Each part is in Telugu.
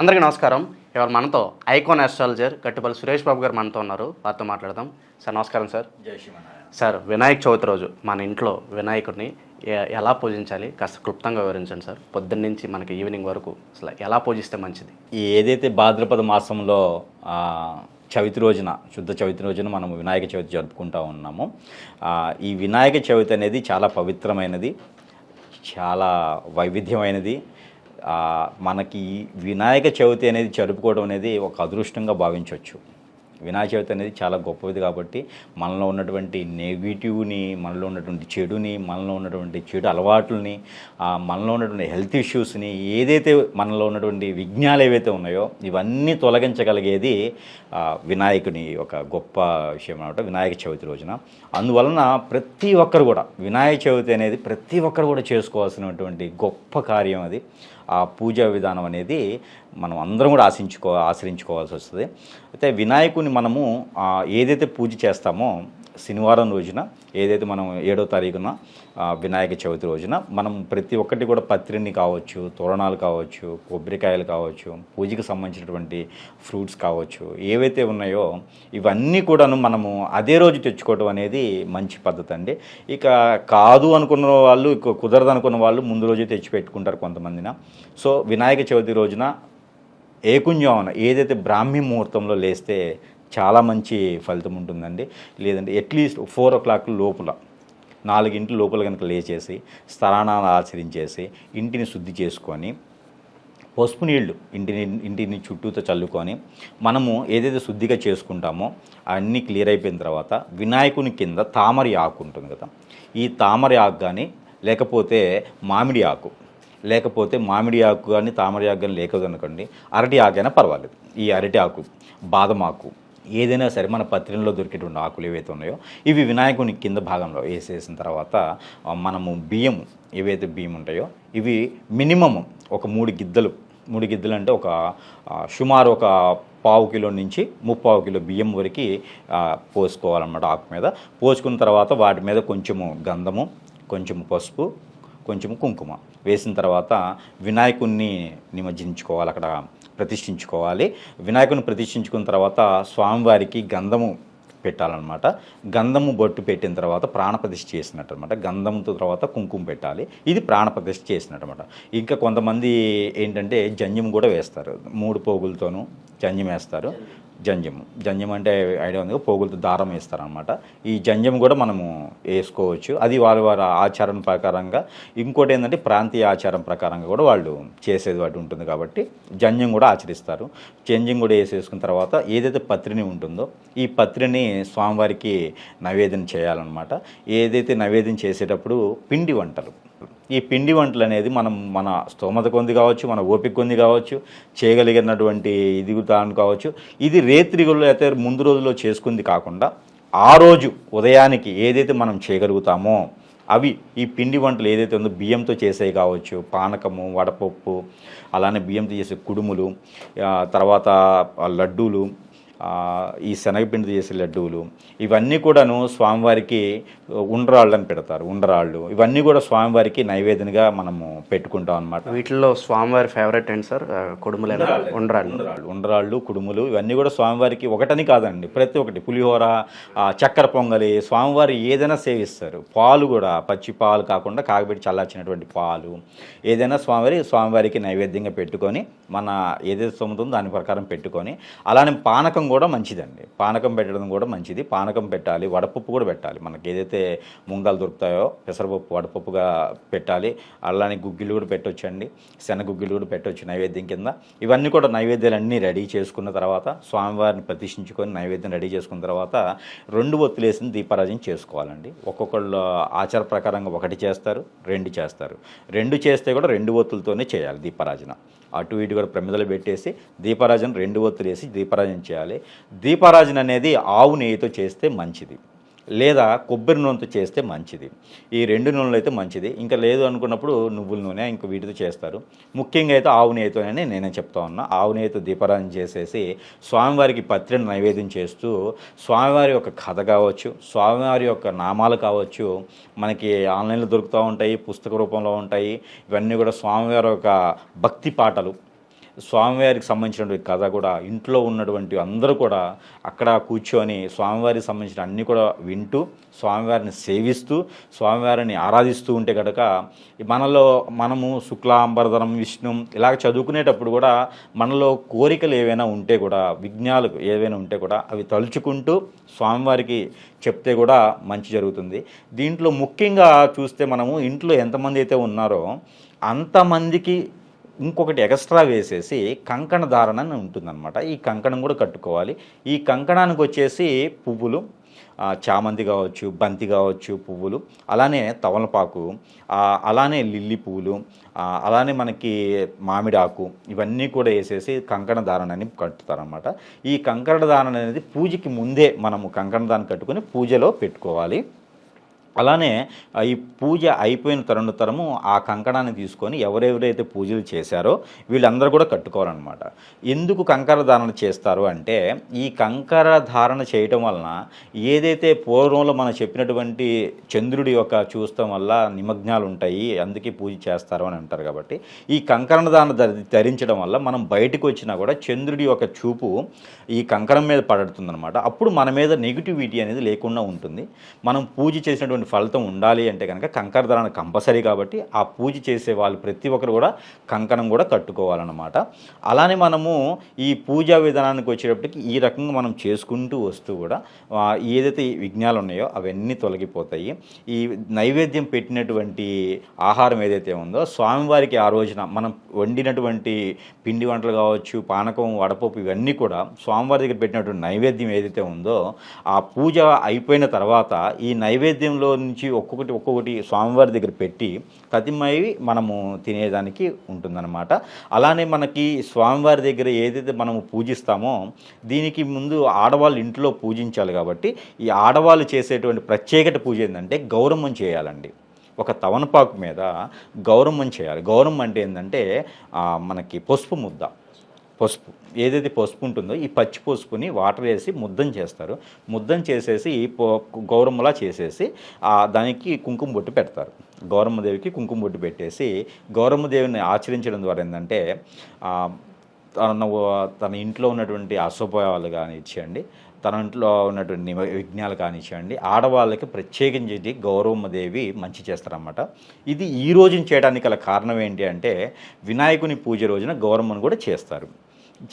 అందరికీ నమస్కారం. ఇవాళ మనతో ఐకాన్ ఆస్ట్రాలజర్ గట్టిపల్లి సురేష్ బాబు గారు మనతో ఉన్నారు. వారితో మాట్లాడదాం. సార్ నమస్కారం సార్. సార్ వినాయక చవితి రోజు మన ఇంట్లో వినాయకుడిని ఎలా పూజించాలి? కాస్త క్లుప్తంగా వివరించండి సార్. పొద్దున్న నుంచి మనకి ఈవినింగ్ వరకు అసలు ఎలా పూజిస్తే మంచిది? ఏదైతే భాద్రపద మాసంలో చవితి రోజున శుద్ధ చవితి రోజున మనం వినాయక చవితి జరుపుకుంటా ఉన్నాము. ఈ వినాయక చవితి అనేది చాలా పవిత్రమైనది చాలా వైవిధ్యమైనది. మనకి వినాయక చవితి అనేది జరుపుకోవడం అనేది ఒక అదృష్టంగా భావించవచ్చు. వినాయక చవితి అనేది చాలా గొప్పది కాబట్టి మనలో ఉన్నటువంటి నెగిటివ్ని మనలో ఉన్నటువంటి చెడుని మనలో ఉన్నటువంటి చెడు అలవాట్లని మనలో ఉన్నటువంటి హెల్త్ ఇష్యూస్ని ఏదైతే మనలో ఉన్నటువంటి విఘ్నాలు ఏవైతే ఉన్నాయో ఇవన్నీ తొలగించగలిగేది వినాయకుని ఒక గొప్ప విషయం అనమాట వినాయక చవితి రోజున. అందువలన ప్రతి ఒక్కరు కూడా వినాయక చవితి అనేది ప్రతి ఒక్కరు కూడా చేసుకోవాల్సినటువంటి గొప్ప కార్యం అది. ఆ పూజా విధానం అనేది మనం అందరం కూడా ఆశించుకో ఆశ్రయించుకోవాల్సి వస్తుంది. అయితే వినాయకుని మనము ఏదైతే పూజ చేస్తామో శనివారం రోజున ఏదైతే మనం ఏడో తారీఖున వినాయక చవితి రోజున మనం ప్రతి ఒక్కటి కూడా పత్రిని కావచ్చు తోరణాలు కావచ్చు కొబ్బరికాయలు కావచ్చు పూజకి సంబంధించినటువంటి ఫ్రూట్స్ కావచ్చు ఏవైతే ఉన్నాయో ఇవన్నీ కూడాను మనము అదే రోజు తెచ్చుకోవడం అనేది మంచి పద్ధతి అండి. ఇక కాదు అనుకున్న వాళ్ళు కుదరదు అనుకున్న వాళ్ళు ముందు రోజే తెచ్చి పెట్టుకుంటారు కొంతమందిన. సో వినాయక చవితి రోజున ఏకుంజామున ఏదైతే బ్రాహ్మీ ముహూర్తంలో లేస్తే చాలా మంచి ఫలితం ఉంటుందండి. లేదంటే అట్లీస్ట్ ఫోర్ ఓ క్లాక్ లోపల నాలుగింటి లోపల కనుక లేచేసి స్థానాలు ఆచరించేసి ఇంటిని శుద్ధి చేసుకొని పసుపు నీళ్ళు ఇంటిని ఇంటిని చుట్టూతో చల్లుకొని మనము ఏదైతే శుద్ధిగా చేసుకుంటామో అన్నీ క్లియర్ అయిపోయిన తర్వాత వినాయకుని కింద తామరి ఆకు ఉంటుంది కదా. ఈ తామరి ఆకు కానీ లేకపోతే మామిడి ఆకు లేకపోతే మామిడి ఆకు కానీ తామరి ఆకు కానీ లేకదనుకోండి అరటి ఆకు అయినా పర్వాలేదు. ఈ అరటి ఆకు బాదం ఆకు ఏదైనా సరే మన పత్రికలో దొరికేటువంటి ఆకులు ఏవైతే ఉన్నాయో ఇవి వినాయకుని కింద భాగంలో వేసేసిన తర్వాత మనము బియ్యం ఏవైతే బియ్యం ఉంటాయో ఇవి మినిమం ఒక మూడు గిద్దలు మూడు గిద్దలు అంటే ఒక సుమారు ఒక పావు కిలో నుంచి ముప్పావు కిలో బియ్యం వరకు పోసుకోవాలన్నమాట ఆకు మీద. పోసుకున్న తర్వాత వాటి మీద కొంచెము గంధము కొంచెము పసుపు కొంచెం కుంకుమ వేసిన తర్వాత వినాయకుణ్ణి నిమజ్జించుకోవాలి అక్కడ. ప్రతిష్ఠించుకోవాలి. వినాయకుని ప్రతిష్ఠించుకున్న తర్వాత స్వామివారికి గంధము పెట్టాలన్నమాట. గంధము బొట్టు పెట్టిన తర్వాత ప్రాణప్రతిష్ఠ చేసినట్టు అనమాట గంధంతో తర్వాత కుంకుమ పెట్టాలి. ఇది ప్రాణప్రతిష్ఠ చేసినట్టు అనమాట ఇంకా కొంతమంది ఏంటంటే జంజం కూడా వేస్తారు. మూడు పోగులతోనూ జంజం వేస్తారు. జంజం. జంజం అంటే ఐడియా ఉంది పోగులతో దారం వేస్తారనమాట ఈ జంజం కూడా మనము వేసుకోవచ్చు. అది వారి వారి ఆచారం ప్రకారంగా. ఇంకోటి ఏంటంటే ప్రాంతీయ ఆచారం ప్రకారంగా కూడా వాళ్ళు చేసేది వాటి ఉంటుంది కాబట్టి జంజం కూడా ఆచరిస్తారు. జంజం కూడా వేసేసుకున్న తర్వాత ఏదైతే పత్రిని ఉంటుందో ఈ పత్రిని స్వామివారికి నైవేద్యం చేయాలన్నమాట. ఏదైతే నైవేద్యం చేసేటప్పుడు పిండి వంటలు. ఈ పిండి వంటలు అనేది మనం మన స్తోమత కొంది కావచ్చు మన ఓపిక కొంది కావచ్చు చేయగలిగినటువంటి ఇది దాని కావచ్చు. ఇది రేత్రిగుల్లో అయితే ముందు రోజుల్లో చేసుకుంది కాకుండా ఆ రోజు ఉదయానికి ఏదైతే మనం చేయగలుగుతామో అవి ఈ పిండి వంటలు ఏదైతే ఉందో బియ్యంతో చేసేవి కావచ్చు పానకము వడపప్పు అలానే బియ్యంతో చేసే కుడుములు తర్వాత లడ్డూలు ఈ శనగపిండితో చేసే లడ్డూలు ఇవన్నీ కూడాను స్వామివారికి ఉండ్రాళ్ళని పెడతారు ఉండ్రాళ్ళు. ఇవన్నీ కూడా స్వామివారికి నైవేద్యంగా మనము పెట్టుకుంటాం అనమాట వీటిల్లో స్వామివారి ఫేవరెట్ ఏంటి సార్? ఆ, కుడుములేనా ఉండ్రాళ్ళు. ఉండ్రాళ్ళు. ఉండ్రాళ్ళు. కుడుములు ఇవన్నీ కూడా స్వామివారికి ఒకటని కాదండి. ప్రతి ఒక్కటి పులిహోర చక్కెర పొంగలి స్వామివారి ఏదైనా సేవిస్తారు. పాలు కూడా పచ్చి పాలు కాకుండా కాగబెట్టి చల్లార్చినటువంటి పాలు ఏదైనా స్వామివారి స్వామివారికి నైవేద్యంగా పెట్టుకొని మన ఏదైతే సొమ్ముతుందో దాని ప్రకారం పెట్టుకొని అలానే పానకం కూడా మంచిదండి. పానకం పెట్టడం కూడా మంచిది. పానకం పెట్టాలి వడపప్పు కూడా పెట్టాలి. మనకి ఏదైతే ముంగాలు దొరుకుతాయో పెసరపప్పు వడపప్పుగా పెట్టాలి. అలానే గుగ్గిలు కూడా పెట్టొచ్చండి. శనగుగ్గిలు కూడా పెట్టొచ్చు నైవేద్యం కింద. ఇవన్నీ కూడా నైవేద్యాలు అన్నీ రెడీ చేసుకున్న తర్వాత స్వామివారిని ప్రతిష్ఠించుకొని నైవేద్యం రెడీ చేసుకున్న తర్వాత రెండు ఒత్తులేసిన దీపారాజన చేసుకోవాలండి. ఒక్కొక్కళ్ళు ఆచార ప్రకారంగా ఒకటి చేస్తారు రెండు చేస్తారు. రెండు చేస్తే కూడా రెండు ఒత్తులతోనే చేయాలి దీపారాజన. అటు ఇటు కూడా ప్రమిదలు పెట్టేసి దీపారాజన రెండు ఒత్తులు వేసి దీపారాజన చేయాలి. దీపారాజన అనేది ఆవు నెయ్యితో చేస్తే మంచిది లేదా కొబ్బరి నూనెతో చేస్తే మంచిది. ఈ రెండు నూనెలు అయితే మంచిది. ఇంకా లేదు అనుకున్నప్పుడు నువ్వుల నూనె ఇంకా వీటితో చేస్తారు. ముఖ్యంగా అయితే ఆవు నెయ్యితోనే నేనే చెప్తా ఉన్నా. ఆవు నెయ్యితో దీపారాధన చేసేసి స్వామివారికి పత్రిని నైవేద్యం చేస్తూ స్వామివారి యొక్క కథ కావచ్చు స్వామివారి యొక్క నామాలు కావచ్చు మనకి ఆన్లైన్లో దొరుకుతూ ఉంటాయి పుస్తక రూపంలో ఉంటాయి. ఇవన్నీ కూడా స్వామివారి యొక్క భక్తి పాటలు. స్వామివారికి సంబంధించినటువంటి కథ కూడా ఇంట్లో ఉన్నటువంటి అందరూ కూడా అక్కడ కూర్చొని స్వామివారికి సంబంధించిన అన్నీ కూడా వింటూ స్వామివారిని సేవిస్తూ స్వామివారిని ఆరాధిస్తూ ఉంటే కనుక మనలో మనము శుక్లాంబరధనం విష్ణు ఇలా చదువుకునేటప్పుడు కూడా మనలో కోరికలు ఏవైనా ఉంటే కూడా విఘ్నాలు ఏవైనా ఉంటే కూడా అవి తలుచుకుంటూ స్వామివారికి చెప్తే కూడా మంచి జరుగుతుంది. దీంట్లో ముఖ్యంగా చూస్తే మనము ఇంట్లో ఎంతమంది అయితే ఉన్నారో అంతమందికి ఇంకొకటి ఎక్స్ట్రా వేసేసి కంకణ ధారణ అని ఉంటుందన్నమాట. ఈ కంకణం కూడా కట్టుకోవాలి. ఈ కంకణానికి వచ్చేసి పువ్వులు చామంతి కావచ్చు బంతి కావచ్చు పువ్వులు అలానే తవలపాకు అలానే లిల్లీ పువ్వులు అలానే మనకి మామిడాకు ఇవన్నీ కూడా వేసేసి కంకణ ధారణని కట్టుతారనమాట ఈ కంకణ ధారణ అనేది పూజకి ముందే మనము కంకణ ధారణ కట్టుకొని పూజలో పెట్టుకోవాలి. అలానే ఈ పూజ అయిపోయిన తరుణ తరము ఆ కంకణాన్ని తీసుకొని ఎవరెవరైతే పూజలు చేశారో వీళ్ళందరూ కూడా కట్టుకోవాలన్నమాట. ఎందుకు కంకర ధారణ చేస్తారు అంటే ఈ కంకర ధారణ చేయటం వలన ఏదైతే పూర్వంలో మనం చెప్పినటువంటి చంద్రుడి యొక్క చూస్తాం వల్ల నిమగ్నాలు ఉంటాయి అందుకే పూజ చేస్తారు అని అంటారు కాబట్టి ఈ కంకణ దాన ధరించడం వల్ల మనం బయటకు వచ్చినా కూడా చంద్రుడి యొక్క చూపు ఈ కంకణం మీద పడుతుందన్నమాట. అప్పుడు మన మీద నెగిటివిటీ అనేది లేకుండా ఉంటుంది. మనం పూజ చేసినటువంటి ఫలితం ఉండాలి అంటే కనుక కంకరధారణ కంపల్సరీ కాబట్టి ఆ పూజ చేసే వాళ్ళు ప్రతి ఒక్కరు కూడా కంకణం కూడా కట్టుకోవాలన్నమాట. అలానే మనము ఈ పూజా విధానానికి వచ్చేటప్పటికి ఈ రకంగా మనం చేసుకుంటూ వస్తూ కూడా ఏదైతే విఘ్నాలు ఉన్నాయో అవన్నీ తొలగిపోతాయి. ఈ నైవేద్యం పెట్టినటువంటి ఆహారం ఏదైతే ఉందో స్వామివారికి ఆ రోజున మనం వండినటువంటి పిండి వంటలు కావచ్చు పానకం వడపప్పు ఇవన్నీ కూడా స్వామివారి దగ్గర పెట్టినటువంటి నైవేద్యం ఏదైతే ఉందో ఆ పూజ అయిపోయిన తర్వాత ఈ నైవేద్యంలో నుంచి ఒక్కొక్కటి ఒక్కొక్కటి స్వామివారి దగ్గర పెట్టి ప్రతిమవి మనము తినేదానికి ఉంటుందన్నమాట. అలానే మనకి స్వామివారి దగ్గర ఏదైతే మనము పూజిస్తామో దీనికి ముందు ఆడవాళ్ళు ఇంట్లో పూజించాలి కాబట్టి ఈ ఆడవాళ్ళు చేసేటువంటి ప్రత్యేకత పూజ ఏంటంటే గౌరవం చేయాలండి. ఒక తవనపాకు మీద గౌరవం చేయాలి. గౌరవం అంటే ఏంటంటే మనకి పసుపు ముద్ద. పసుపు ఏదైతే పసుపు ఉంటుందో ఈ పచ్చి పసుపుని వాటర్ వేసి ముద్దం చేస్తారు. ముద్దం చేసేసి ఈ గౌరమ్మలా చేసేసి దానికి కుంకుమ బొట్టు పెడతారు. గౌరమ్మదేవికి కుంకుమ బొట్టు పెట్టేసి గౌరమ్మ దేవిని ఆచరించడం ద్వారా ఏంటంటే తన తన ఇంట్లో ఉన్నటువంటి అశుభాలు కానిచ్చేయండి తన ఇంట్లో ఉన్నటువంటి విఘ్నాలు కానిచ్చేయండి ఆడవాళ్ళకి ప్రత్యేకించి గౌరవమ్మ దేవి మంచి చేస్తారన్నమాట. ఇది ఈ రోజున చేయడానికి గల కారణం ఏంటి అంటే వినాయకుని పూజ రోజున గౌరమ్మను కూడా చేస్తారు.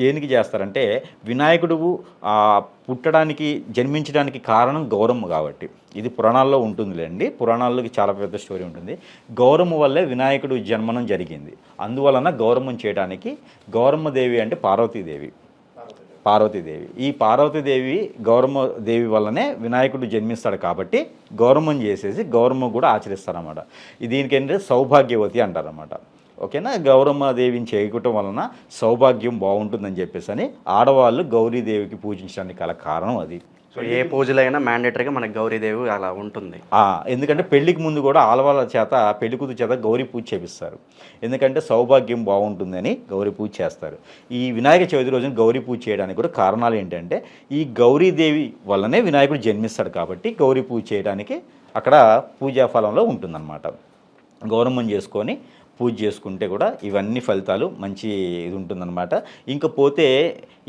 దేనికి చేస్తారంటే వినాయకుడు పుట్టడానికి జన్మించడానికి కారణం గౌరమ్మ కాబట్టి. ఇది పురాణాల్లో ఉంటుందిలేండి. పురాణాల్లోకి చాలా పెద్ద స్టోరీ ఉంటుంది. గౌరమ్మ వల్లే వినాయకుడు జన్మనం జరిగింది. అందువలన గౌరమ్మం చేయడానికి గౌరమ్మ దేవి అంటే పార్వతీదేవి. పార్వతీదేవి. ఈ పార్వతీదేవి గౌరమ్మ దేవి వల్లనే వినాయకుడు జన్మిస్తాడు కాబట్టి గౌరమ్మం చేసేసి గౌరమ్మ కూడా ఆచరిస్తారన్నమాట. దీనికి ఏంటంటే సౌభాగ్యవతి అంటారన్నమాట. ఓకేనా? గౌరమ్మ దేవిని చేయటం వలన సౌభాగ్యం బాగుంటుందని చెప్పేసి అని ఆడవాళ్ళు గౌరీదేవికి పూజించడానికి గల కారణం అది. సో ఏ పూజలైనా మ్యాండేటరీగా మనకి గౌరీదేవి అలా ఉంటుంది. ఎందుకంటే పెళ్ళికి ముందు కూడా ఆలవాళ్ళ చేత పెళ్ళి కూతురు చేత గౌరీ పూజ చేపిస్తారు. ఎందుకంటే సౌభాగ్యం బాగుంటుందని గౌరీ పూజ చేస్తారు. ఈ వినాయక చవితి రోజున గౌరీ పూజ చేయడానికి కూడా కారణాలు ఏంటంటే ఈ గౌరీదేవి వల్లనే వినాయకుడు జన్మిస్తాడు కాబట్టి గౌరీ పూజ చేయడానికి అక్కడ పూజా ఫలంలో ఉంటుందన్నమాట. గౌరవం చేసుకొని పూజ చేసుకుంటే కూడా ఇవన్నీ ఫలితాలు మంచి ఇది ఉంటుందన్నమాట. ఇంకపోతే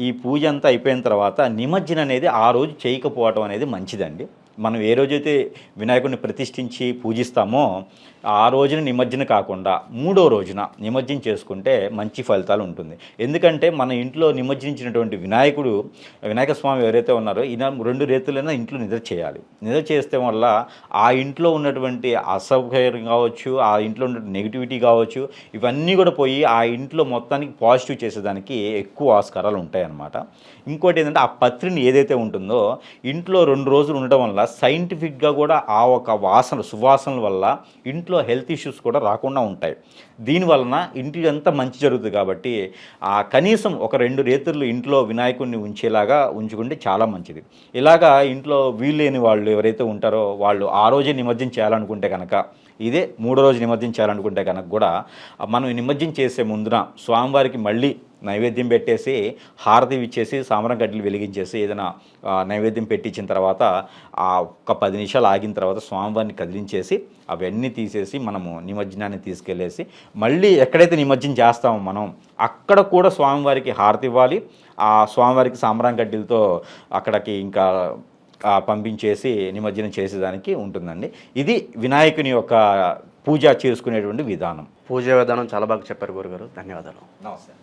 ఈ పూజ అంతా అయిపోయిన తర్వాత నిమజ్జనం అనేది ఆ రోజు చేయకపోవటం అనేది మంచిదండి. మనం ఏ రోజైతే వినాయకుడిని ప్రతిష్ఠించి పూజిస్తామో ఆ రోజున నిమజ్జనం కాకుండా మూడో రోజున నిమజ్జనం చేసుకుంటే మంచి ఫలితాలు ఉంటుంది. ఎందుకంటే మన ఇంట్లో నిమజ్జనించినటువంటి వినాయకుడు వినాయక స్వామి ఎవరైతే ఉన్నారో ఈయన రెండు రేతులైనా ఇంట్లో నిద్ర చేయాలి. నిద్ర చేస్తే వల్ల ఆ ఇంట్లో ఉన్నటువంటి అసౌకర్యం కావచ్చు ఆ ఇంట్లో ఉన్న నెగిటివిటీ కావచ్చు ఇవన్నీ కూడా పోయి ఆ ఇంట్లో మొత్తానికి పాజిటివ్ చేసేదానికి ఎక్కువ ఆస్కారాలు ఉంటాయన్నమాట. ఇంకోటి ఏంటంటే ఆ పత్రిని ఏదైతే ఉంటుందో ఇంట్లో రెండు రోజులు ఉండడం వల్ల సైంటిఫిక్గా కూడా ఆ ఒక వాసన సువాసనల వల్ల ఇంట్లో హెల్త్ ఇష్యూస్ కూడా రాకుండా ఉంటాయి. దీనివలన ఇంటి అంతా మంచి జరుగుతుంది కాబట్టి ఆ కనీసం ఒక రెండు రేతులు ఇంట్లో వినాయకుడిని ఉంచేలాగా ఉంచుకుంటే చాలా మంచిది. ఇలాగా ఇంట్లో వీల్లేని వాళ్ళు ఎవరైతే ఉంటారో వాళ్ళు ఆ రోజే నిమజ్జనం చేయాలనుకుంటే కనుక ఇదే మూడో రోజు నిమజ్జనం చేయాలనుకుంటే కనుక కూడా మనం నిమజ్జనం చేసే ముందున స్వామివారికి మళ్ళీ నైవేద్యం పెట్టేసి హారతి ఇచ్చేసి సామరం గడ్డలు వెలిగించేసి ఏదైనా నైవేద్యం పెట్టించిన తర్వాత ఆ ఒక పది నిమిషాలు ఆగిన తర్వాత స్వామివారిని కదిలించేసి అవన్నీ తీసేసి మనము నిమజ్జనాన్ని తీసుకెళ్ళేసి మళ్ళీ ఎక్కడైతే నిమజ్జనం చేస్తామో మనం అక్కడ కూడా స్వామివారికి హారతి ఇవ్వాలి. ఆ స్వామివారికి సామరం గడ్డలతో అక్కడికి ఇంకా పంపించేసి నిమజ్జనం చేసేదానికి ఉంటుందండి. ఇది వినాయకుని యొక్క పూజ చేసుకునేటువంటి విధానం. పూజ విధానం చాలా బాగా చెప్పారు గురుగారు. ధన్యవాదాలు. నమస్తే.